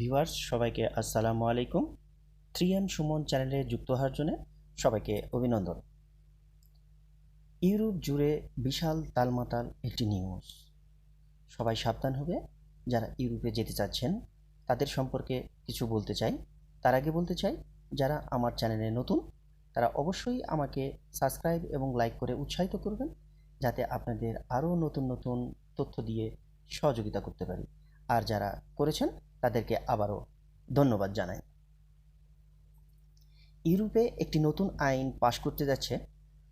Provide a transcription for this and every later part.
Viewers, সবাইকে আসসালামু আলাইকুম। থ্রি এম সুমন চ্যানেলে যুক্ত হওয়ার জন্য সবাইকে অভিনন্দন। ইউরোপ জুড়ে বিশাল তালমাতাল একটি নিউজ। সবাই সাবধান হবে, যারা ইউরোপে যেতে চাচ্ছেন, তাদের সম্পর্কে কিছু বলতে চাই। তার আগে বলতে চাই, যারা আমার চ্যানেলে নতুন, তারা অবশ্যই আমাকে সাবস্ক্রাইব এবং লাইক করে উৎসাহিত করবেন, যাতে আপনাদের আরও নতুন নতুন তথ্য দিয়ে সহযোগিতা করতে পারি। আর যারা করেছেন তাদেরকে আবারও ধন্যবাদ জানাই। ইউরোপে একটি নতুন আইন পাশ করতে যাচ্ছে,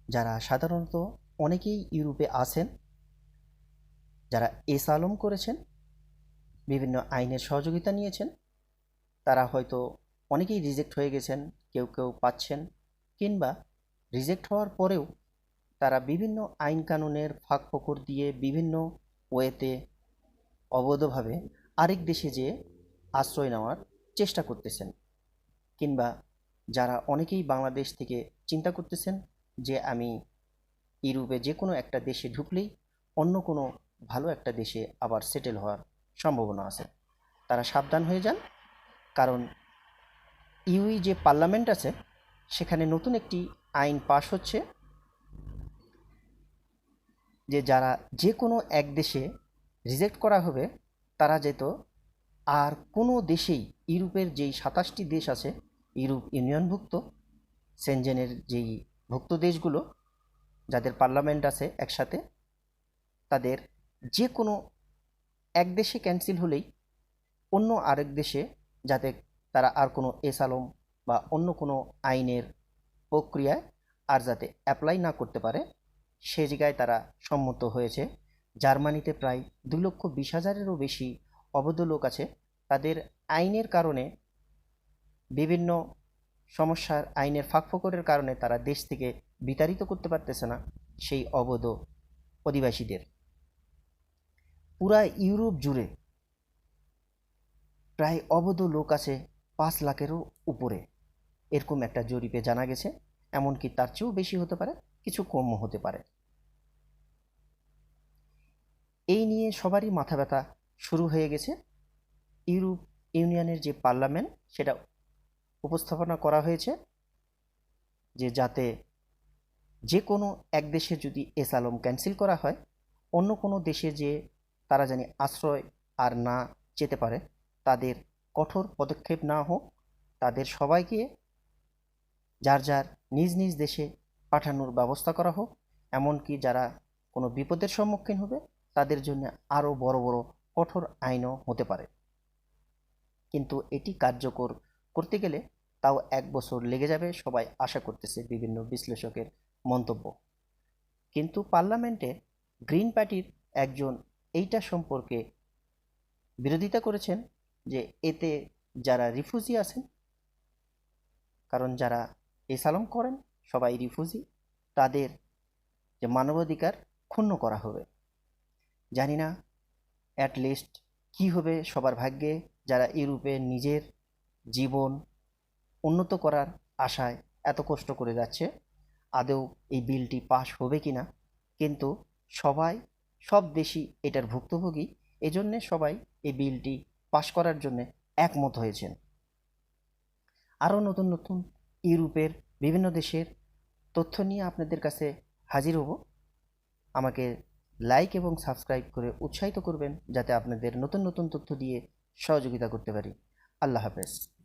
যারা সাধারণত অনেকেই ইউরোপে আছেন, যারা এসালম করেছেন, বিভিন্ন আইনের সহযোগিতা নিয়েছেন, তারা হয়তো অনেকেই রিজেক্ট হয়ে গেছেন, কেউ কেউ পাচ্ছেন, কিংবা রিজেক্ট হওয়ার পরেও তারা বিভিন্ন আইন কানুনের ফাঁক ফোকর দিয়ে বিভিন্ন ওয়েতে অবৈধভাবে আরেক দেশে যেয়ে আশ্রয় নেওয়ার চেষ্টা করতেছেন। কিংবা যারা অনেকেই বাংলাদেশ থেকে চিন্তা করতেছেন যে আমি ইউরোপে যে কোনো একটা দেশে ঢুকলেই অন্য কোনো ভালো একটা দেশে আবার সেটেল হওয়ার সম্ভাবনা আছে। তারা সাবধান হয়ে যান, কারণ ইউই যে পার্লামেন্ট আছে, সেখানে নতুন একটি আইন পাশ হচ্ছে যে যারা যে কোনো এক দেশে রিজেক্ট করা হবে, তারা যেত আর কোনো দেশেই ইউরোপের যেই সাতাশটি দেশ আছে, ইউরোপ ইউনিয়নভুক্ত, সেনজেনের যেই ভুক্ত দেশগুলো, যাদের পার্লামেন্ট আছে একসাথে, তাদের যে কোনো এক দেশে ক্যান্সেল হলেই অন্য আরেক দেশে যাতে তারা আর কোনো এসালম বা অন্য কোনো আইনের প্রক্রিয়ায় আর যাতে অ্যাপ্লাই না করতে পারে, সে জায়গায় তারা সম্মত হয়েছে। জার্মানিতে প্রায় দু লক্ষ বিশ হাজারেরও বেশি অবৈধ লোক আছে, তাদের আইনের কারণে বিভিন্ন সমস্যার আইনের ফাঁকফোকরের কারণে তারা দেশ থেকে বিতাড়িত করতে পারতেছে না সেই অবৈধ অধিবাসীদের। পুরা ইউরোপ জুড়ে প্রায় অবৈধ লোক আছে পাঁচ লাখেরও উপরে, এরকম একটা জরিপে জানা গেছে, এমনকি তার চেয়েও বেশি হতে পারে, কিছু কমও হতে পারে। এই নিয়ে সবারই মাথা ব্যথা শুরু হয়ে গেছে। ইউরোপ ইউনিয়নের যে পার্লামেন্ট, সেটা উপস্থাপনা করা হয়েছে যে যাতে যে কোনো এক দেশে যদি এসালম ক্যান্সেল করা হয়, অন্য কোনো দেশে যে তারা জানি আশ্রয় আর না যেতে পারে, তাদের কঠোর পদক্ষেপ না হোক, তাদের সবাইকে যার যার নিজ নিজ দেশে পাঠানোর ব্যবস্থা করা হোক, এমনকি যারা কোনো বিপদের সম্মুখীন হবে, তাদের জন্য আরও বড় বড় কঠোর আইনও হতে পারে। কিন্তু এটি কার্যকর করতে গেলে তাও এক বছর লেগে যাবে সবাই আশা করতেছে বিভিন্ন বিশ্লেষকের মন্তব্য। কিন্তু পার্লামেন্টে গ্রিন পার্টির একজন এইটা সম্পর্কে বিরোধিতা করেছেন যে এতে যারা রিফিউজি আছেন, কারণ যারা এসালম করেন সবাই রিফিউজি, তাদের যে মানবাধিকার ক্ষুণ্ণ করা হবে। জানি না অ্যাট লিস্ট কী হবে সবার ভাগ্যে যারা ইউরোপে নিজের জীবন উন্নত করার আশায় এত কষ্ট করে যাচ্ছে? আদৌ এই বিলটি পাশ হবে কি না কিন্তু সবাই, সব দেশই এটার ভুক্তভোগী। এজন্যে সবাই এই বিলটি পাশ করার জন্য একমত হয়েছেন। আরও নতুন নতুন ইউরোপের বিভিন্ন দেশের তথ্য নিয়ে আপনাদের কাছে হাজির হব। আমাকে লাইক এবং সাবস্ক্রাইব করে উৎসাহিত করবেন, যাতে আপনাদের নতুন নতুন তথ্য দিয়ে সহযোগিতা করতে পারি। আল্লাহ হাফেজ।